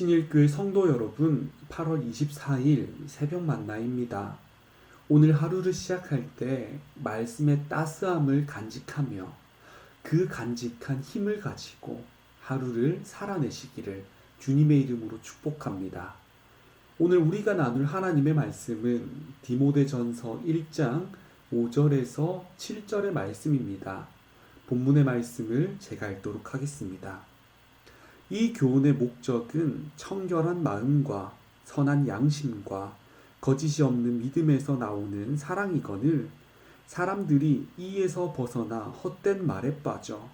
신일교회 성도 여러분, 8월 24일 새벽 만나입니다. 오늘 하루를 시작할 때 말씀의 따스함을 간직하며 그 간직한 힘을 가지고 하루를 살아내시기를 주님의 이름으로 축복합니다. 오늘 우리가 나눌 하나님의 말씀은 디모데전서 1장 5절에서 7절의 말씀입니다. 본문의 말씀을 제가 읽도록 하겠습니다. 이 교훈의 목적은 청결한 마음과 선한 양심과 거짓이 없는 믿음에서 나오는 사랑이거늘 사람들이 이에서 벗어나 헛된 말에 빠져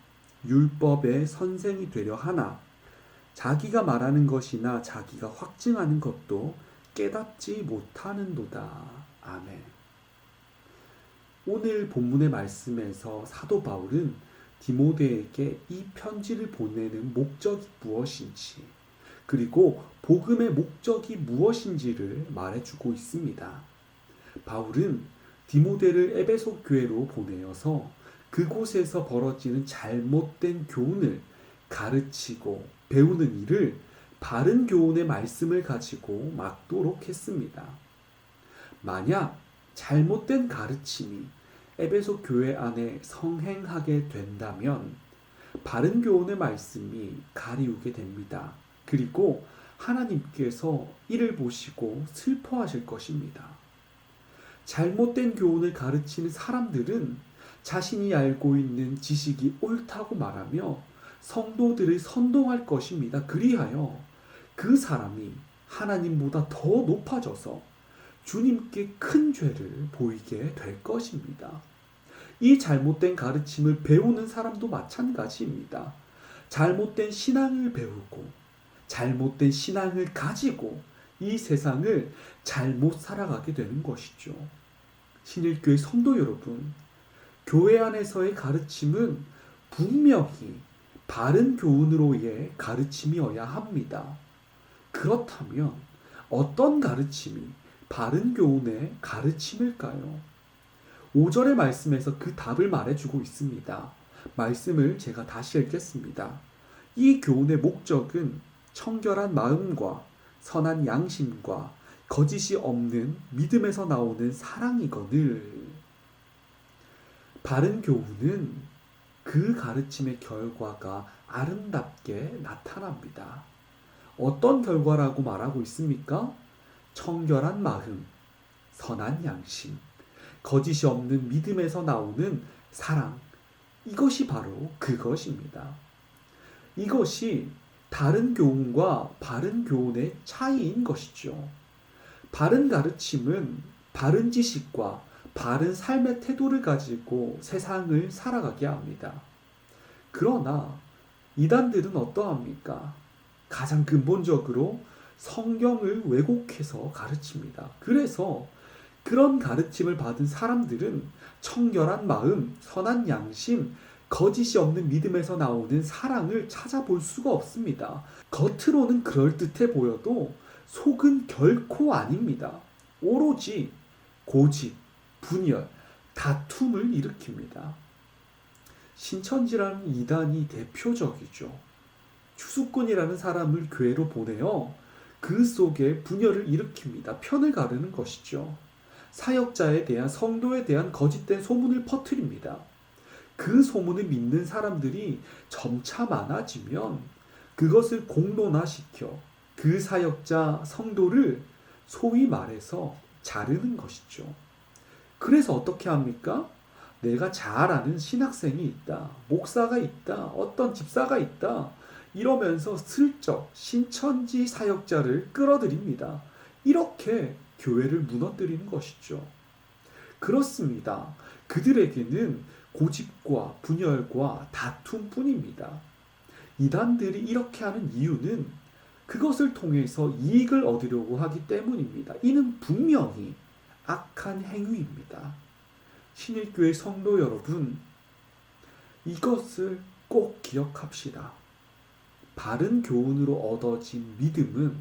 율법의 선생이 되려 하나 자기가 말하는 것이나 자기가 확증하는 것도 깨닫지 못하는도다. 아멘. 오늘 본문의 말씀에서 사도 바울은 디모데에게 이 편지를 보내는 목적이 무엇인지, 그리고 복음의 목적이 무엇인지를 말해주고 있습니다. 바울은 디모데를 에베소 교회로 보내어서 그곳에서 벌어지는 잘못된 교훈을 가르치고 배우는 일을 바른 교훈의 말씀을 가지고 막도록 했습니다. 만약 잘못된 가르침이 에베소 교회 안에 성행하게 된다면 바른 교훈의 말씀이 가리우게 됩니다. 그리고 하나님께서 이를 보시고 슬퍼하실 것입니다. 잘못된 교훈을 가르치는 사람들은 자신이 알고 있는 지식이 옳다고 말하며 성도들을 선동할 것입니다. 그리하여 그 사람이 하나님보다 더 높아져서 주님께 큰 죄를 보이게 될 것입니다. 이 잘못된 가르침을 배우는 사람도 마찬가지입니다. 잘못된 신앙을 배우고 잘못된 신앙을 가지고 이 세상을 잘못 살아가게 되는 것이죠. 신일교회 성도 여러분, 교회 안에서의 가르침은 분명히 바른 교훈으로의 가르침이어야 합니다. 그렇다면 어떤 가르침이 바른 교훈의 가르침일까요? 5절의 말씀에서 그 답을 말해주고 있습니다. 말씀을 제가 다시 읽겠습니다. 이 교훈의 목적은 청결한 마음과 선한 양심과 거짓이 없는 믿음에서 나오는 사랑이거늘. 바른 교훈은 그 가르침의 결과가 아름답게 나타납니다. 어떤 결과라고 말하고 있습니까? 청결한 마음, 선한 양심, 거짓이 없는 믿음에서 나오는 사랑. 이것이 바로 그것입니다. 이것이 다른 교훈과 바른 교훈의 차이인 것이죠. 바른 가르침은 바른 지식과 바른 삶의 태도를 가지고 세상을 살아가게 합니다. 그러나 이단들은 어떠합니까? 가장 근본적으로 성경을 왜곡해서 가르칩니다. 그래서 그런 가르침을 받은 사람들은 청결한 마음, 선한 양심, 거짓이 없는 믿음에서 나오는 사랑을 찾아볼 수가 없습니다. 겉으로는 그럴듯해 보여도 속은 결코 아닙니다. 오로지 고집, 분열, 다툼을 일으킵니다. 신천지라는 이단이 대표적이죠. 추수꾼이라는 사람을 교회로 보내어 그 속에 분열을 일으킵니다. 편을 가르는 것이죠. 사역자에 대한 성도에 대한 거짓된 소문을 퍼뜨립니다. 그 소문을 믿는 사람들이 점차 많아지면 그것을 공론화시켜 그 사역자 성도를 소위 말해서 자르는 것이죠. 그래서 어떻게 합니까? 내가 잘 아는 신학생이 있다, 목사가 있다, 어떤 집사가 있다, 이러면서 슬쩍 신천지 사역자를 끌어들입니다. 이렇게 교회를 무너뜨리는 것이죠. 그렇습니다. 그들에게는 고집과 분열과 다툼 뿐입니다. 이단들이 이렇게 하는 이유는 그것을 통해서 이익을 얻으려고 하기 때문입니다. 이는 분명히 악한 행위입니다. 신일교회 성도 여러분, 이것을 꼭 기억합시다. 바른 교훈으로 얻어진 믿음은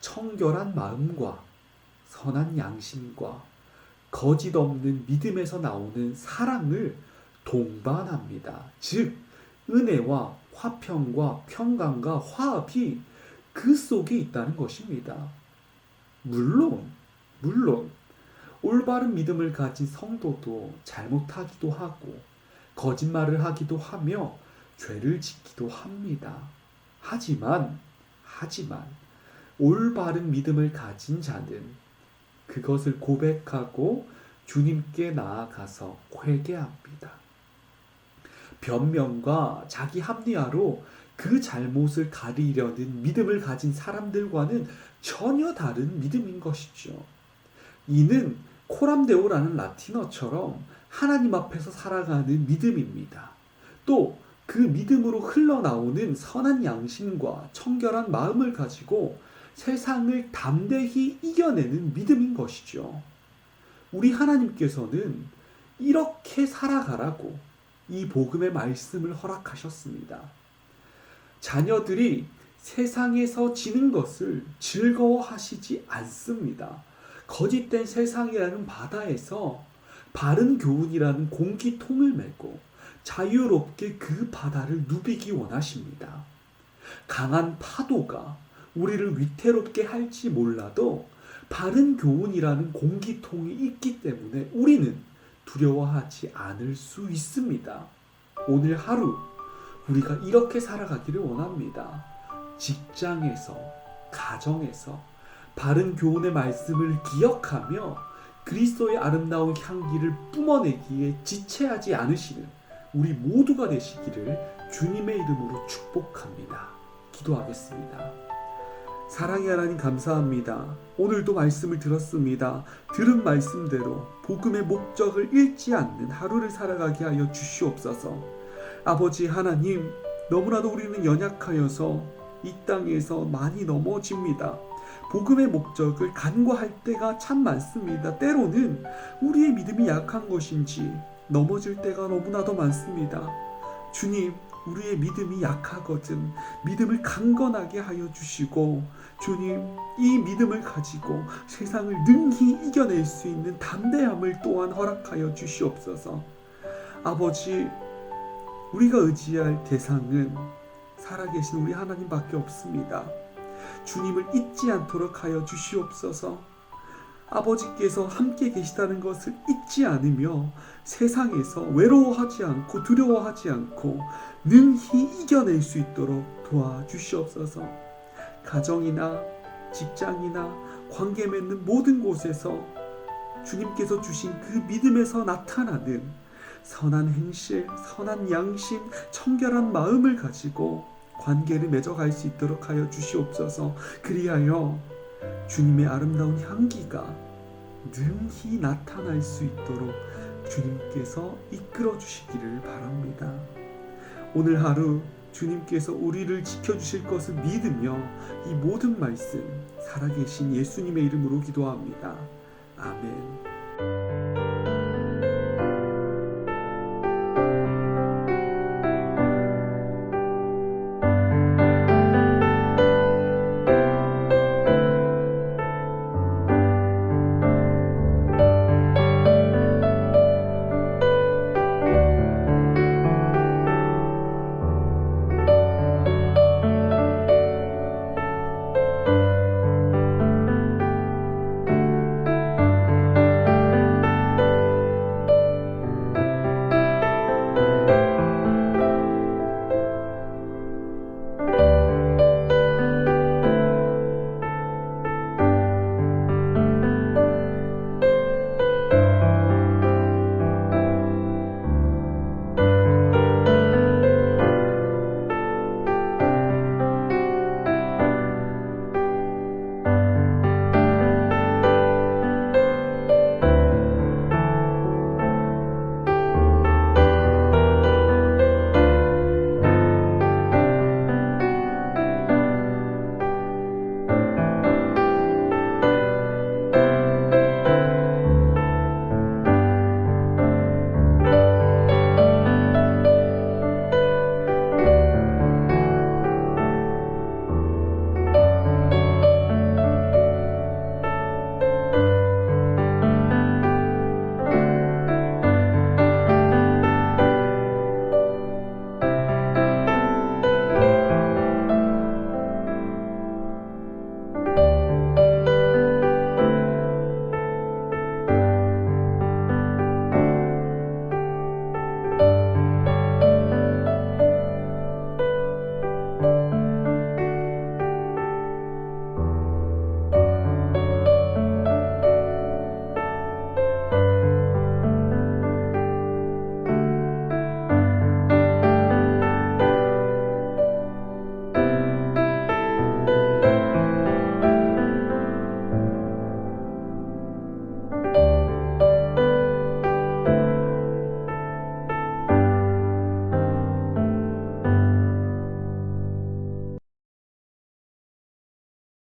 청결한 마음과 선한 양심과 거짓 없는 믿음에서 나오는 사랑을 동반합니다. 즉, 은혜와 화평과 평강과 화합이 그 속에 있다는 것입니다. 물론, 물론, 올바른 믿음을 가진 성도도 잘못하기도 하고, 거짓말을 하기도 하며, 죄를 짓기도 합니다. 하지만, 하지만, 올바른 믿음을 가진 자는 그것을 고백하고 주님께 나아가서 회개합니다. 변명과 자기 합리화로 그 잘못을 가리려는 믿음을 가진 사람들과는 전혀 다른 믿음인 것이죠. 이는 코람데오라는 라틴어처럼 하나님 앞에서 살아가는 믿음입니다. 또 그 믿음으로 흘러나오는 선한 양심과 청결한 마음을 가지고 세상을 담대히 이겨내는 믿음인 것이죠. 우리 하나님께서는 이렇게 살아가라고 이 복음의 말씀을 허락하셨습니다. 자녀들이 세상에서 지는 것을 즐거워하시지 않습니다. 거짓된 세상이라는 바다에서 바른 교훈이라는 공기통을 메고 자유롭게 그 바다를 누비기 원하십니다. 강한 파도가 우리를 위태롭게 할지 몰라도 바른 교훈이라는 공기통이 있기 때문에 우리는 두려워하지 않을 수 있습니다. 오늘 하루 우리가 이렇게 살아가기를 원합니다. 직장에서, 가정에서 바른 교훈의 말씀을 기억하며 그리스도의 아름다운 향기를 뿜어내기에 지체하지 않으시는 우리 모두가 되시기를 주님의 이름으로 축복합니다. 기도하겠습니다. 사랑의 하나님 감사합니다. 오늘도 말씀을 들었습니다. 들은 말씀대로 복음의 목적을 잃지 않는 하루를 살아가게 하여 주시옵소서. 아버지 하나님, 너무나도 우리는 연약하여서 이 땅에서 많이 넘어집니다. 복음의 목적을 간과할 때가 참 많습니다. 때로는 우리의 믿음이 약한 것인지 넘어질 때가 너무나도 많습니다. 주님, 우리의 믿음이 약하거든 믿음을 강건하게 하여 주시고 주님 이 믿음을 가지고 세상을 능히 이겨낼 수 있는 담대함을 또한 허락하여 주시옵소서. 아버지 우리가 의지할 대상은 살아계신 우리 하나님밖에 없습니다. 주님을 잊지 않도록 하여 주시옵소서. 아버지께서 함께 계시다는 것을 잊지 않으며 세상에서 외로워하지 않고 두려워하지 않고 능히 이겨낼 수 있도록 도와주시옵소서. 가정이나 직장이나 관계 맺는 모든 곳에서 주님께서 주신 그 믿음에서 나타나는 선한 행실, 선한 양심, 청결한 마음을 가지고 관계를 맺어갈 수 있도록 하여 주시옵소서. 그리하여 주님의 아름다운 향기가 능히 나타날 수 있도록 주님께서 이끌어 주시기를 바랍니다. 오늘 하루 주님께서 우리를 지켜주실 것을 믿으며 이 모든 말씀 살아계신 예수님의 이름으로 기도합니다. 아멘.